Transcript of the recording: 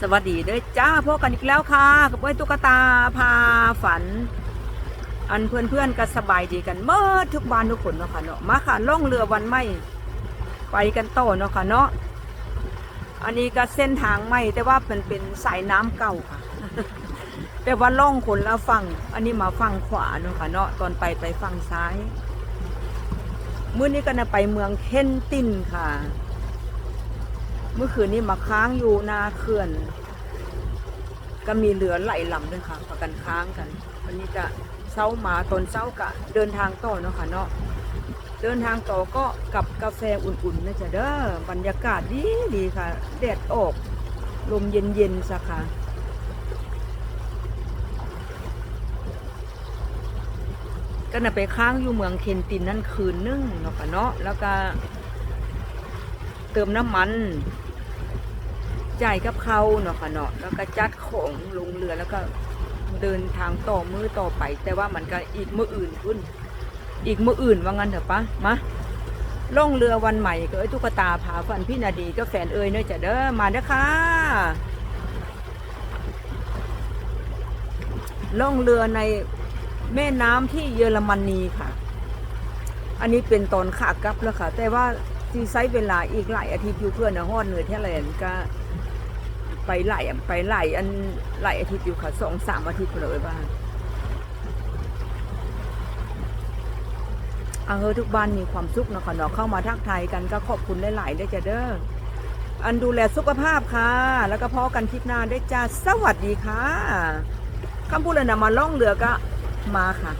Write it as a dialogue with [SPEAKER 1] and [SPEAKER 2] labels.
[SPEAKER 1] สวัสดีเด้อจ้าพบกันอีกแล้วค่ะ กับเอ้ยตุ๊กตาพาฝัน อันเพื่อนเพื่อนก็สบายดีกันเมื่อทุกบ้านทุกคนเนาะค่ะเนาะมาค่ะล่องเรือวันไม่ไปกันต่อเนาะค่ะเนาะอันนี้ก็เส้นทางไม่แต่ว่าเป็นเป็นสายน้ำเก่าค่ะ แต่ว่าล่องคนละฝั่งอันนี้มาฝั่งขวาเนาะค่ะเนาะตอนไปไปฝั่งซ้าย มื้อนี้ก็นะไปเมืองเคนตินค่ะ เมื่อคืนนี้มาค้างอยู่นาเขื่อน ก็มีเรือไหลลำด้วยค่ะประกันค้างกัน วันนี้จะเช้ามาตอนเช้ากะเดินทางต่อเนาะค่ะเนาะเดินทางต่อก็กับกาแฟอุ่นๆนะจ๊ะเด้อบรรยากาศดีดีค่ะแดดออกลมเย็นๆสักค่ะก็น่ะไปค้างอยู่เมืองเคนตินนั่นคืนนึงเนาะค่ะเนาะแล้วก็ เติมน้ำมันจ่ายกับเขาเนาะค่ะเนาะแล้วก็จัดของลงเรือแล้วก็เดินทางต่อมือต่อไป แต่ว่ามันก็อีกมืออื่นขึ้นอีกมืออื่นว่างั้นเถอะปะมาล่องเรือวันใหม่ก็เอ้ตุ๊กตาผาฟันพี่นาดีก็แฟนเอ้ยเนอะจะเด้อมาเด้อค่ะล่องเรือในแม่น้ำที่เยอรมนีค่ะ อันนี้เป็นตอนขากลับแล้วค่ะ แต่ว่า ที่ใช้เวลาอีกหลายอาทิตย์อยู่เพื่อนนะฮอดเหนือเท่าไรก็ไปหลายไปหลายอันหลายอาทิตย์อยู่ค่ะสองสามอาทิตย์เลยบ้างเอาเฮอทุกบ้านมีความสุขนะค่ะเนาะเข้ามาทักทายกันก็ขอบคุณหลายๆได้จ้ะเด้ออันดูแลสุขภาพค่ะ แล้วก็พอกันคลิปหน้าได้จ้าสวัสดีค่ะคำพูดเลยนะมาล่องเรือก็มาค่ะ